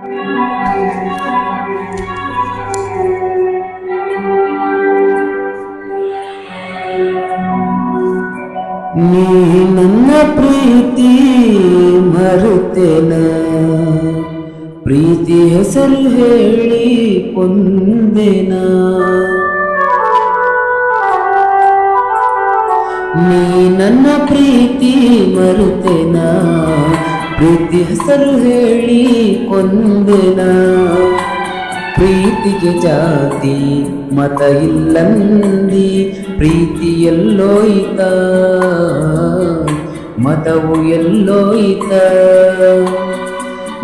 ನೀ ನನ್ನ ಪ್ರೀತಿ ಮರುತೆನ? ಪ್ರೀತಿ ಹೆಸರು ಹೇಳಿ ಕೊಂದೇನ? ನೀ ನನ್ನ ಪ್ರೀತಿ ಮರುತೆನ? ಪ್ರೀತಿ ಹೆಸರು ಹೇಳಿ ಕೊಂದೆನ? ಪ್ರೀತಿಗೆ ಜಾತಿ, ಮತ ಇಲ್ಲಂದಿ ಪ್ರೀತಿ ಎಲ್ಲೋಯ್ತ ಮತವು ಎಲ್ಲೋಯ್ತ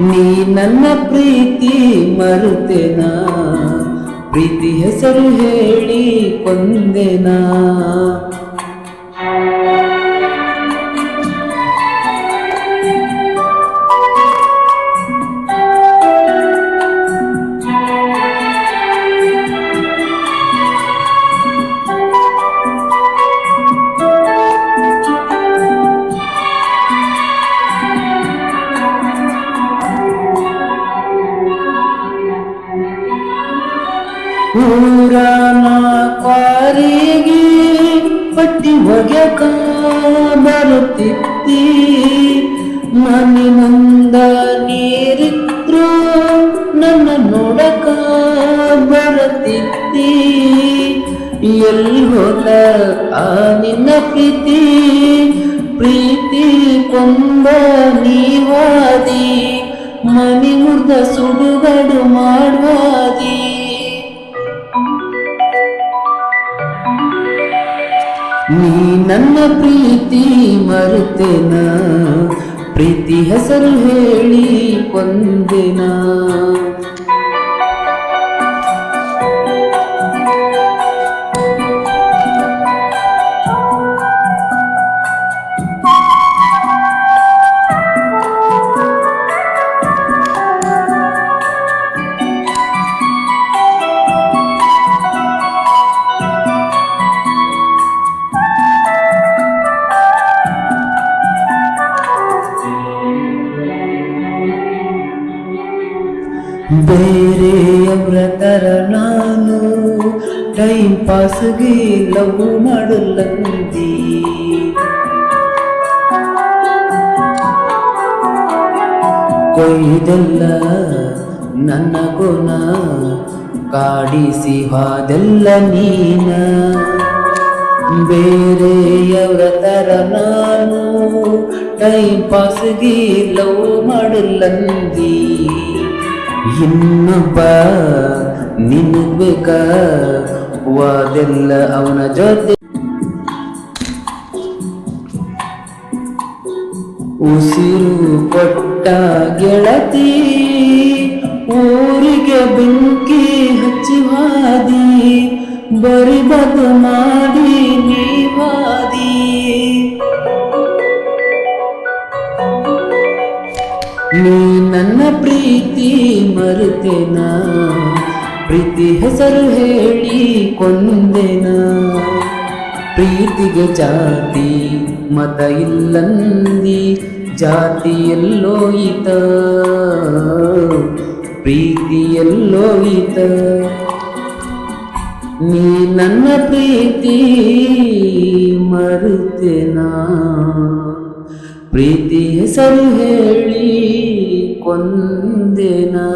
ನೀ ನನ್ನ ಪ್ರೀತಿ ಮರುತೆನ? ಪ್ರೀತಿ ಹೆಸರು ಹೇಳಿ ಕೊಂದೆನಾ? ಊರನ ಕಾರಿಗೆ ಪಟ್ಟಿ ಒಗ್ಯಕ ಬರುತ್ತಿತ್ತಿ ಮನಿನಂದ ನೀರಿದ್ರು ನನ್ನ ನೋಡಕ ಬರುತ್ತಿತ್ತಿ. ಎಲ್ಲಿ ಹೋದ ಆ ನಿನ್ನ ಪ್ರೀತಿ? ಪ್ರೀತಿ ಕೊಂದ ನೀವಾದಿ. ಮನಿ ಮುರ್ದ ಸುಡುಗಡು ಮಾಡುವಾದಿ. ನೀ ನನ್ನ ಪ್ರೀತಿ ಮರುತೆನ? ಪ್ರೀತಿ ಹೆಸರು ಹೇಳಿ ಕೊಂದೆನ? ಬೇರೆಯವರ ತರ ನಾನು ಟೈಮ್ ಪಾಸ್ಗೆ ಲವ್ ಮಾಡಲಂದಿ ಕೊಯ್ದೆಲ್ಲ ನನ್ನ ಗುಣ ಕಾಡಿಸಿ ಹಾದೆಲ್ಲ ನೀನ ಬೇರೆಯವರ ತರ ನಾನು ಟೈಮ್ ಪಾಸ್ಗೆ ಲವ್ ಮಾಡಲಂದಿ ಇನ್ನೊಬ್ಬ ನಿನಗ್ ಬೇಕ ವಾದೆಲ್ಲ ಅವನ ಜೊತೆ. ಉಸಿರು ಕೊಟ್ಟ ಗೆಳತಿ ಊರಿಗೆ ಬೆಂಕಿ ಹಚ್ಚಿ ಹಾದಿ ಬರಿ ಬದು ಮಾಡಿ ನೀವಾದಿ ನೀ ನನ್ನ ಪ್ರೀತಿ ಮರುತೆನ? ಪ್ರೀತಿ ಹೆಸರು ಹೇಳಿ ಕೊಂದೆನ? ಪ್ರೀತಿಗೆ ಜಾತಿ, ಮತ ಇಲ್ಲಂದಿ, ಜಾತಿ ಎಲ್ಲೋಯಿತ ಪ್ರೀತಿ ಎಲ್ಲೋಯಿತ ನೀ ನನ್ನ ಪ್ರೀತಿ ಮರುತೆನಾ? ಪ್ರೀತಿ ಹೆಸರು ಹೇಳಿ ಕೊಂದೆನಾ?